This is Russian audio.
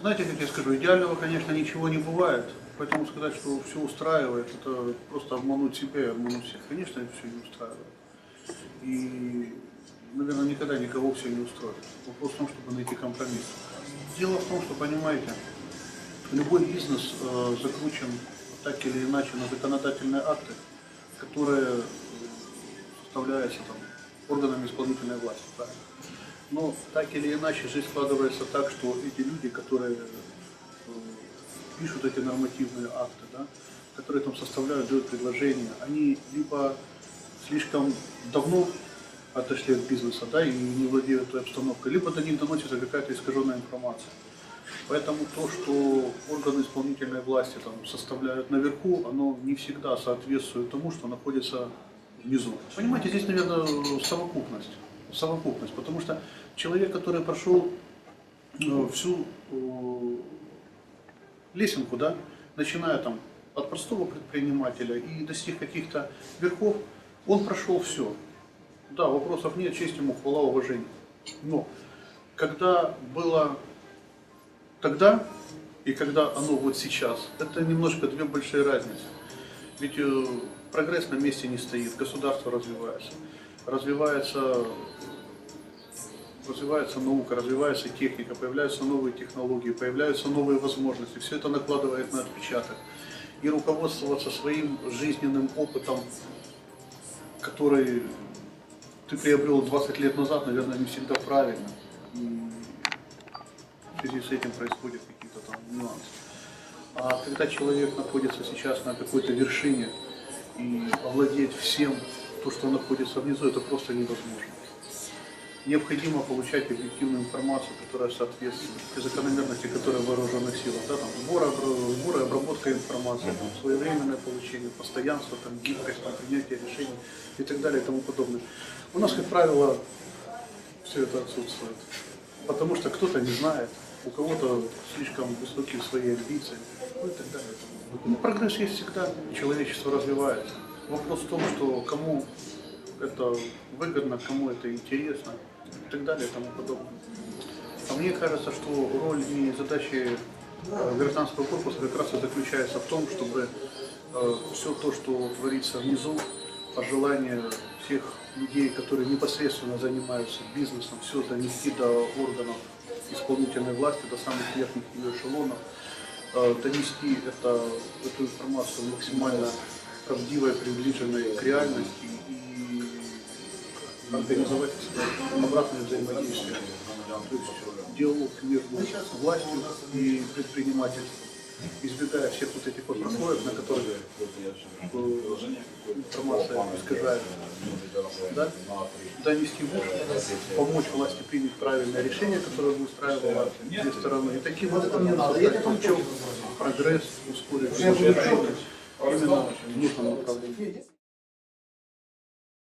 Знаете, как я скажу, идеального, конечно, ничего не бывает. Поэтому сказать, что все устраивает, это просто обмануть себя и обмануть всех. Конечно, все не устраивает. И, наверное, никогда никого все не устроит. Вопрос в том, чтобы найти компромисс. Дело в том, что, понимаете, любой бизнес э, закручен так или иначе на законодательные акты, которые составляются там, органами исполнительной власти. правильно? Но так или иначе жизнь складывается так, что эти люди, которые э, пишут эти нормативные акты, да, которые там составляют, дают предложения, они либо слишком давно отошли от бизнеса, да, и не владеют той обстановкой, либо до них доносится какая-то искаженная информация. Поэтому то, что органы исполнительной власти там составляют наверху, оно не всегда соответствует тому, что находится внизу. Понимаете, здесь, наверное, совокупность. Совокупность. Потому что человек, который прошел э, всю э, лесенку, да, начиная там от простого предпринимателя и достиг каких-то верхов, он прошел все. Да, вопросов нет, честь ему, хвала, уважение. Но когда было тогда и когда оно вот сейчас, это немножко две большие разницы. Ведь э, прогресс на месте не стоит, государство развивается. Развивается, развивается наука, развивается техника, появляются новые технологии, появляются новые возможности. Все это накладывает на отпечаток. И руководствоваться своим жизненным опытом, который ты приобрел 20 лет назад, наверное, не всегда правильно. И в связи с этим происходят какие-то там нюансы. А когда человек находится сейчас на какой-то вершине и овладеть всем, то, что находится внизу, это просто невозможно. Необходимо получать объективную информацию, которая соответствует закономерности, которая в вооруженных силах. Да, там, сбор, сбор и обработка информации, там, своевременное получение, постоянство, там, гибкость, там, принятие решений и так далее и тому подобное. У нас, как правило, все это отсутствует. Потому что кто-то не знает, у кого-то слишком высокие свои амбиции, ну и так далее. Ну, прогресс есть всегда, человечество развивается. Вопрос в том, что кому это выгодно, кому это интересно и так далее и тому подобное. А мне кажется, что роль и задачи э, гражданского корпуса как раз и заключается в том, чтобы все то, что творится внизу, пожелания всех людей, которые непосредственно занимаются бизнесом, все донести до органов исполнительной власти, до самых верхних ее эшелонов, э, донести это, эту информацию максимально правдивой, приближенной к реальности и организовать обратное взаимодействие. То есть диалог между властью и предпринимателем, избегая всех вот этих вот прослоек, на которых э, информация искажается. Да? Донести в уши, помочь власти принять правильное решение, которое бы устраивало две стороны. И таким образом толчок, прогресс, ускорить именно в нужном направлении.